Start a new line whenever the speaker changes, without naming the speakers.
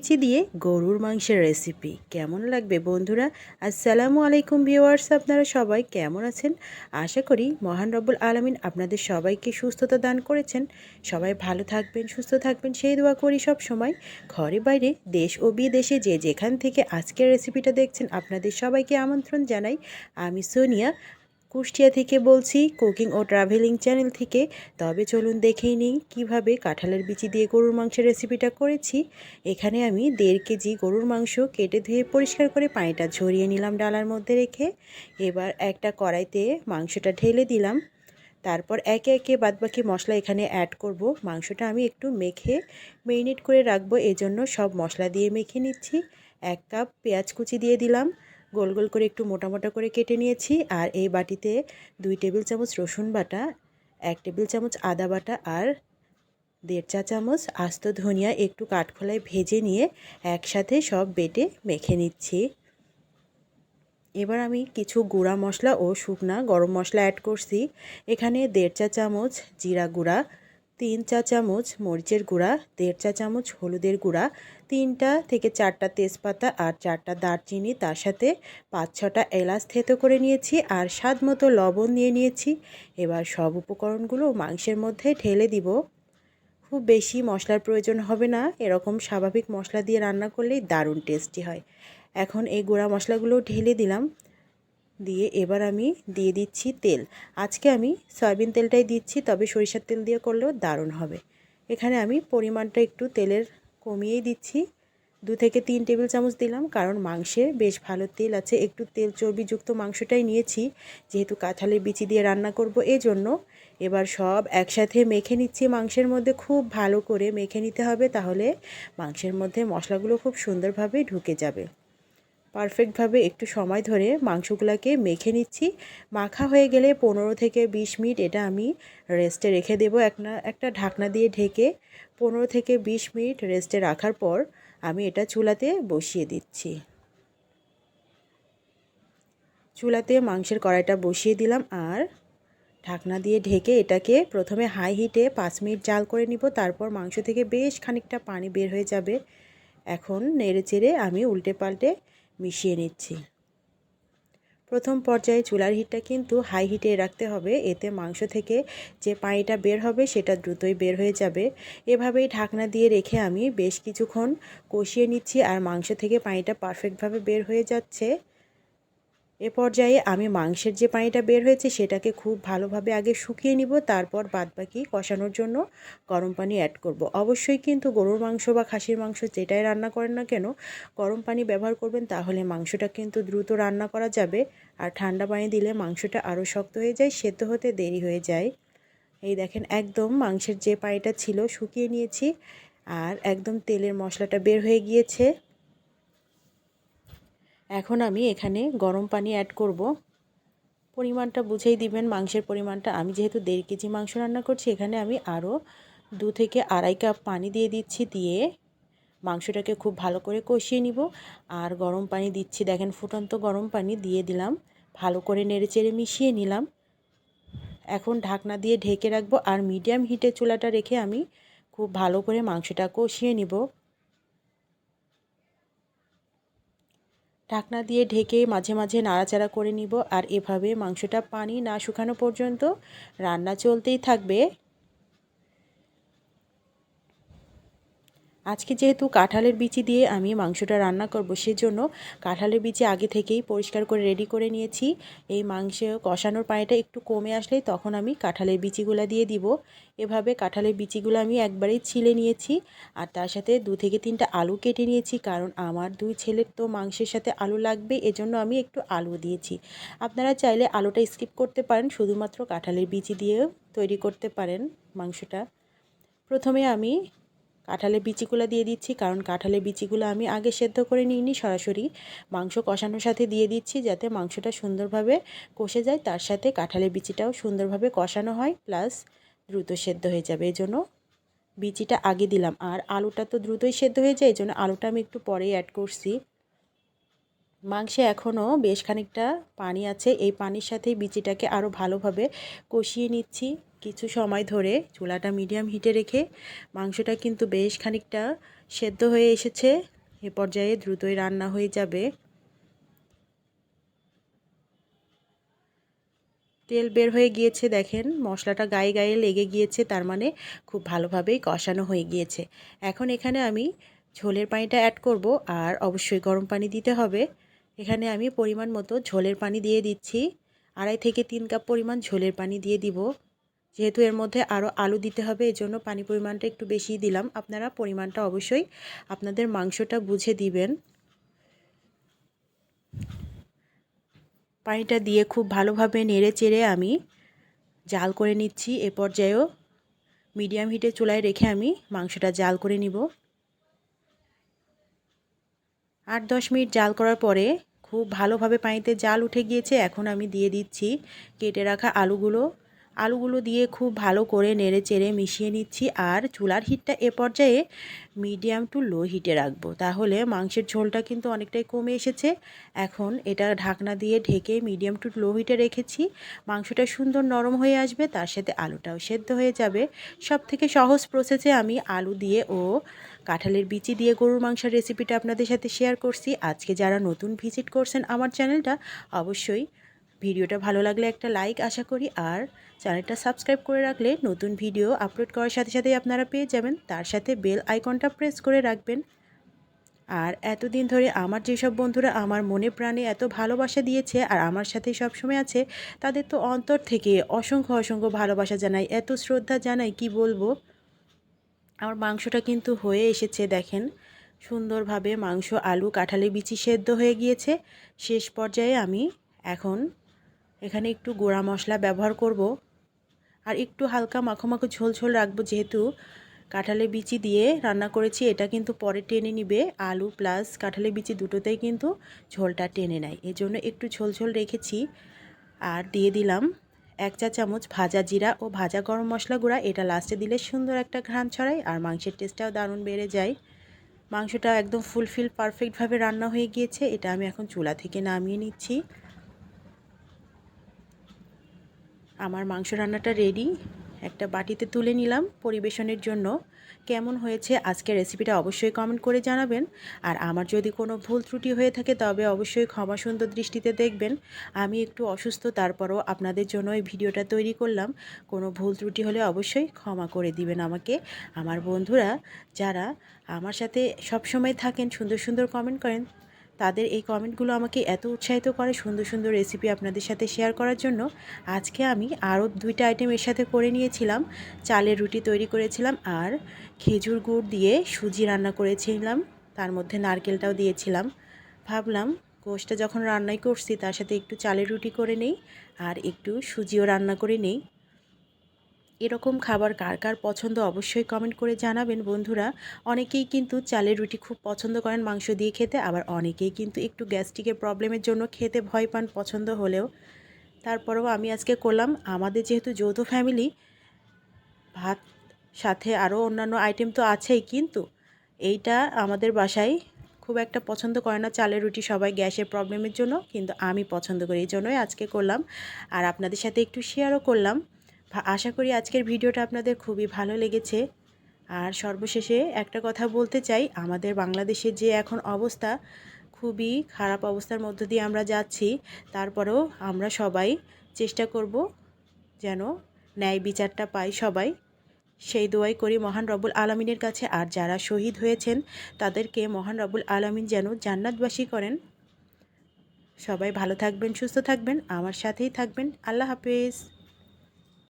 বিচি দিয়ে গরুর মাংসের রেসিপি। কেমন লাগবে বন্ধুরা? আসসালামু আলাইকুম ভিউয়ার্স, আপনারা সবাই কেমন আছেন? আশা করি মহান রব্বুল আলমিন আপনাদের সবাইকে সুস্থতা দান করেছেন। সবাই ভালো থাকবেন, সুস্থ থাকবেন, সেই দোয়া করি সব সময় ঘরে বাইরে দেশ ও বিদেশে যে যেখান থেকে আজকের রেসিপিটা দেখছেন, আপনাদের সবাইকে আমন্ত্রণ জানাই। আমি সোনিয়া কুষ্টিয়া থেকে বলছি কুকিং ও ট্রাভেলিং চ্যানেল থেকে। তবে চলুন দেখেই নিই, কীভাবে কাঁঠালের বিচি দিয়ে গরুর মাংসের রেসিপিটা করেছি। এখানে আমি দেড় কেজি গরুর মাংস কেটে ধুয়ে পরিষ্কার করে পানিটা ঝরিয়ে নিলাম ডালার মধ্যে রেখে। এবার একটা কড়াইতে মাংসটা ঢেলে দিলাম। তারপর একে একে বাদবাকি মশলা এখানে অ্যাড করব। মাংসটা আমি একটু মেখে মেরিনেট করে রাখব, এজন্য সব মশলা দিয়ে মেখে নিচ্ছি। এক কাপ পেঁয়াজ কুচি দিয়ে দিলাম। গোল গোল করে একটু মোটা মোটা করে কেটে নিয়েছি আর এই বাটিতে দুই টেবিল চামচ রসুন বাটা, এক টেবিল চামচ আদা বাটা আর দেড় চা চামচ আস্ত ধনিয়া একটু কাঠখোলায় ভেজে নিয়ে একসাথে সব বেটে মেখে নিচ্ছি। এবার আমি কিছু গুঁড়া মশলা ও শুকনা গরম মশলা অ্যাড করছি। এখানে দেড় চা চামচ জিরা গুঁড়া, তিন চা চামচ মরিচের গুঁড়া, দেড় চা চামচ হলুদের গুঁড়া তিনটা থেকে চারটা তেজপাতা আর চারটা দারচিনি তার সাথে পাঁচ ছটা এলাচ থেতো করে নিয়েছি আর স্বাদ মতো লবণ নিয়ে নিয়েছি। এবার সব উপকরণগুলো মাংসের মধ্যে ঢেলে দিব। খুব বেশি মশলার প্রয়োজন হবে না, এরকম স্বাভাবিক মশলা দিয়ে রান্না করলেই দারুণ টেস্টি হয়। এখন এই গুঁড়া মশলাগুলো ঢেলে দিলাম। দিয়ে এবার আমি দিয়ে দিচ্ছি তেল। আজকে আমি সয়াবিন তেলটাই দিচ্ছি, তবে সরিষার তেল দিয়ে করলেও দারুণ হবে। এখানে আমি পরিমাণটা একটু তেলের কমিয়েই দিচ্ছি। দু থেকে তিন টেবিল চামচ দিলাম, কারণ মাংসে বেশ ভালো তেল আছে। একটু তেল চর্বিযুক্ত মাংসটাই নিয়েছি, যেহেতু কাঁঠালের বিচি দিয়ে রান্না করব এজন্য। এবার সব একসাথে মেখে নিচ্ছি মাংসের মধ্যে। খুব ভালো করে মেখে নিতে হবে, তাহলে মাংসের মধ্যে মশলাগুলো খুব সুন্দরভাবে ঢুকে যাবে। পারফেক্টভাবে একটু সময় ধরে মাংসগুলোকে মেখে নিচ্ছি। মাখা হয়ে গেলে পনেরো থেকে বিশ মিনিট এটা আমি রেস্টে রেখে দেবো। একটা একটা ঢাকনা দিয়ে ঢেকে পনেরো থেকে বিশ মিনিট রেস্টে রাখার পর আমি এটা চুলাতে বসিয়ে দিচ্ছি। চুলাতে মাংসের কড়াইটা বসিয়ে দিলাম আর ঢাকনা দিয়ে ঢেকে এটাকে প্রথমে হাই হিটে পাঁচ মিনিট জাল করে নিব, তারপর মাংস থেকে বেশ খানিকটা পানি বের হয়ে যাবে। এখন নেড়ে চেড়ে আমি উল্টে পাল্টে মিশিয়ে নিচ্ছি। প্রথম পর্যায়ে চুলার হিটটা কিন্তু হাই হিটে রাখতে হবে। এতে মাংস থেকে যে পানিটা বের হবে সেটা দ্রুতই বের হয়ে যাবে। এভাবেই ঢাকনা দিয়ে রেখে আমি বেশ কিছুক্ষণ কষিয়ে নিচ্ছি আর মাংস থেকে পানিটা পারফেক্টভাবে বের হয়ে যাচ্ছে। এ পর্যায়ে আমি মাংসের যে পানিটা বের হয়েছে সেটাকে খুব ভালোভাবে আগে শুকিয়ে নিব, তারপর বাদবাকি কষানোর জন্য গরম পানি অ্যাড করব। অবশ্যই কিন্তু গরুর মাংস বা খাসির মাংস যেটাই রান্না করেন না কেন, গরম পানি ব্যবহার করবেন তাহলে মাংসটা কিন্তু দ্রুত রান্না করা যাবে আর ঠান্ডা পানি দিলে মাংসটা আরও শক্ত হয়ে যায়, সেদ্ধ হতে দেরি হয়ে যায় এই দেখেন একদম মাংসের যে পানিটা ছিল শুকিয়ে নিয়েছি আর একদম তেলের মশলাটা বের হয়ে গিয়েছে এখন আমি এখানে গরম পানি অ্যাড করব। পরিমাণটা বুঝেই দিবেন, মাংসের পরিমাণটা। আমি যেহেতু দেড় কেজি মাংস রান্না করছি, এখানে আমি আরও দু থেকে আড়াই কাপ পানি দিয়ে দিচ্ছি দিয়ে মাংসটাকে খুব ভালো করে কষিয়ে নিব। আর গরম পানি দিচ্ছি, দেখেন ফুটন্ত গরম পানি দিয়ে দিলাম। ভালো করে নেড়ে চেড়ে মিশিয়ে নিলাম। এখন ঢাকনা দিয়ে ঢেকে রাখব। আর মিডিয়াম হিটে চুলাটা রেখে আমি খুব ভালো করে মাংসটা কষিয়ে নিব। ঢাকনা দিয়ে ঢেকে মাঝে মাঝে নাড়াচাড়া করে নিব। আর এভাবে মাংসটা পানি না শুকানো পর্যন্ত রান্না চলতেই থাকবে। আজকে যেহেতু কাঁঠালের বিচি দিয়ে আমি মাংসটা রান্না করব, সেজন্য কাঁঠালের বিচি আগে থেকেই পরিষ্কার করে রেডি করে নিয়েছি। এই মাংস কষানোর পানিটা একটু কমে আসলে তখন আমি কাঁঠালের বিচিগুলো দিয়ে দিব। এভাবে কাঁঠালের বিচিগুলো আমি একবারেই ছিলে নিয়েছি আর তার সাথে দু থেকে তিনটা আলু কেটে নিয়েছি, কারণ আমার দুই ছেলের তো মাংসের সাথে আলু লাগবে, এজন্য আমি একটু আলু দিয়েছি। আপনারা চাইলে আলুটা স্কিপ করতে পারেন, শুধুমাত্র কাঁঠালের বিচি দিয়েও তৈরি করতে পারেন মাংসটা। প্রথমে আমি কাঁঠালের বিচিগুলো দিয়ে দিচ্ছি, কারণ কাঁঠালের বিচিগুলো আমি আগে সেদ্ধ করে নিইনি, সরাসরি মাংস কষানোর সাথে দিয়ে দিচ্ছি যাতে মাংসটা সুন্দরভাবে কষে যায়, তার সাথে কাঁঠালের বিচিটাও সুন্দরভাবে কষানো হয়, প্লাস দ্রুত সেদ্ধ হয়ে যাবে। এই জন্য বিচিটা আগে দিলাম, আর আলুটা তো দ্রুতই সেদ্ধ হয়ে যায়, এই জন্য আলুটা আমি একটু পরেই অ্যাড করছি। মাংসে এখনও বেশ খানিকটা পানি আছে, এই পানির সাথেই বিচিটাকে আরও ভালোভাবে কষিয়ে নিচ্ছি। কিছু সময় ধরে চুলাটা মিডিয়াম হিটে রেখে মাংসটা কিন্তু বেশ খানিকটা সেদ্ধ হয়ে এসেছে। এ পর্যায়ে দ্রুতই রান্না হয়ে যাবে। তেল বের হয়ে গিয়েছে, দেখেন। মশলাটা গায়ে গায়ে লেগে গিয়েছে, তার মানে খুব ভালোভাবেই কষানো হয়ে গিয়েছে। এখন এখানে আমি ঝোলের পানিটা অ্যাড করব, আর অবশ্যই গরম পানি দিতে হবে। এখানে আমি পরিমাণ মতো ঝোলের পানি দিয়ে দিচ্ছি। আড়াই থেকে তিন কাপ পরিমাণ ঝোলের পানি দিয়ে দিব। যেহেতু এর মধ্যে আরও আলু দিতে হবে এই জন্য পানি পরিমাণটা একটু বেশি দিলাম। আপনারা পরিমাণটা অবশ্যই আপনাদের মাংসটা বুঝে দিবেন। পানিটা দিয়ে খুব ভালোভাবে নেড়ে চেড়ে আমি জাল করে নিচ্ছি। এ পর্যায়েও মিডিয়াম হিটে চুলায় রেখে আমি মাংসটা জাল করে নিব। আট দশ মিনিট জাল করার পরে খুব ভালোভাবে পানিতে জাল উঠে গিয়েছে। এখন আমি দিয়ে দিচ্ছি কেটে রাখা আলুগুলো। আলুগুলো দিয়ে খুব ভালো করে নেড়ে চেড়ে মিশিয়ে নিচ্ছি আর চুলার হিটটা এ পর্যায়ে মিডিয়াম টু লো হিটে রাখব। তাহলে মাংসের ঝোলটা কিন্তু অনেকটাই কমে এসেছে। এখন এটা ঢাকনা দিয়ে ঢেকে মিডিয়াম টু লো হিটে রেখেছি। মাংসটা সুন্দর নরম হয়ে আসবে, তার সাথে আলুটাও সেদ্ধ হয়ে যাবে। সব থেকে সহজ প্রসেসে আমি আলু দিয়ে ও কাঁঠালের বিচি দিয়ে গরুর মাংসের রেসিপিটা আপনাদের সাথে শেয়ার করছি। আজকে যারা নতুন ভিজিট করছেন আমার চ্যানেলটা অবশ্যই ভিডিওটা ভালো লাগলে একটা লাইক আশা করি, আর চ্যানেলটা সাবস্ক্রাইব করে রাখলে নতুন ভিডিও আপলোড করার সাথে সাথেই আপনারা পেয়ে যাবেন। তার সাথে বেল আইকনটা প্রেস করে রাখবেন। আর এতদিন ধরে আমার যেসব বন্ধুরা আমার মনে প্রাণে এত ভালোবাসা দিয়েছে আর আমার সাথে সবসময় আছে, তাদের তো অন্তর থেকে অসংখ্য অসংখ্য ভালোবাসা জানাই, এত শ্রদ্ধা জানাই, কি বলব? আমার মাংসটা কিন্তু হয়ে এসেছে, দেখেন। সুন্দরভাবে মাংস, আলু কাঁঠালি বিচি সেদ্ধ হয়ে গিয়েছে। শেষ পর্যায়ে আমি এখন এখানে একটু গোড়া মশলা ব্যবহার করব। আর একটু হালকা মাখো মাখো ঝোল ঝোল রাখব যেহেতু। কাঁঠালে বিচি দিয়ে রান্না করেছি, এটা কিন্তু পরে টেনে নিবে। আলু প্লাস কাঁঠালে বিচি দুটোতেই কিন্তু ঝোলটা টেনে নেয়। এজন্য একটু ঝোল ঝোল রেখেছি। আর দিয়ে দিলাম এক চা চামচ ভাজা জিরা ও ভাজা গরম মশলা গুঁড়া। এটা লাস্টে দিলে সুন্দর একটা ঘ্রাণ ছড়ায় আর মাংসের টেস্টটাও দারুণ বেড়ে যায়। মাংসটা একদম ফুলফিল পারফেক্টভাবে রান্না হয়ে গিয়েছে। এটা আমি এখন চুলা থেকে নামিয়ে নিচ্ছি। আমার মাংস রান্নাটা রেডি একটা বাটিতে তুলে নিলাম পরিবেশনের জন্য। কেমন হয়েছে আজকের রেসিপিটা অবশ্যই কমেন্ট করে জানাবেন। আর আমার যদি কোনো ভুল ত্রুটি হয়ে থাকে, তবে অবশ্যই ক্ষমা সুন্দর দৃষ্টিতে দেখবেন। আমি একটু অসুস্থ, তারপরও আপনাদের জন্য এই ভিডিওটা তৈরি করলাম। কোনো ভুল ত্রুটি হলে অবশ্যই ক্ষমা করে দিবেন আমাকে। আমার বন্ধুরা, যারা আমার সাথে সবসময় থাকেন, সুন্দর সুন্দর কমেন্ট করেন তাদের এই কমেন্টগুলো আমাকে এত উৎসাহিত করে সুন্দর সুন্দর রেসিপি আপনাদের সাথে শেয়ার করার জন্য। আজকে আমি আরও দুইটা আইটেম এর সাথে করে নিয়েছিলাম। চালের রুটি তৈরি করেছিলাম আর খেজুর গুড় দিয়ে সুজি রান্না করেছিলাম। তার মধ্যে নারকেলটাও দিয়েছিলাম। ভাবলাম গোষ্ঠটা যখন রান্নাই করছি, তার সাথে একটু চালের রুটি করে নেই আর একটু সুজিও রান্না করে নেই। এরকম খাবার কার কার পছন্দ অবশ্যই কমেন্ট করে জানাবেন বন্ধুরা। অনেকেই কিন্তু চালের রুটি খুব পছন্দ করেন, মাংস দিয়ে খেতে, আবার অনেকেই কিন্তু একটু গ্যাস্ট্রিকের প্রবলেমের জন্য খেতে ভয় পান পছন্দ হলেও। তারপরেও আমি আজকে করলাম, আমাদের যেহেতু যৌথ ফ্যামিলি ভাত সাথে আরও অন্যান্য আইটেম তো আছেই, কিন্তু এইটা আমাদের বাসায় খুব একটা পছন্দ করে না চালের রুটি সবাই গ্যাসের প্রবলেমের জন্য, কিন্তু আমি পছন্দ করি, এই জন্যই আজকে করলাম। আর আপনাদের সাথে একটু শেয়ারও করলাম। আশা করি আজকের ভিডিওটা আপনাদের খুবই ভালো লেগেছে। আর সর্বশেষে একটা কথা বলতে চাই, আমাদের বাংলাদেশের যে এখন অবস্থা, খুবই খারাপ অবস্থার মধ্য দিয়ে আমরা যাচ্ছি। তারপরেও আমরা সবাই চেষ্টা করব যেন ন্যায় বিচারটা পাই সবাই। সেই দোয়াই করি মহান রবুল আলমিনের কাছে। আর যারা শহীদ হয়েছেন, তাদেরকে মহান রবুল আলমিন যেন জান্নাতবাসী করেন। সবাই ভালো থাকবেন, সুস্থ থাকবেন। আমার সাথেই থাকবেন। আল্লাহ হাফেজ।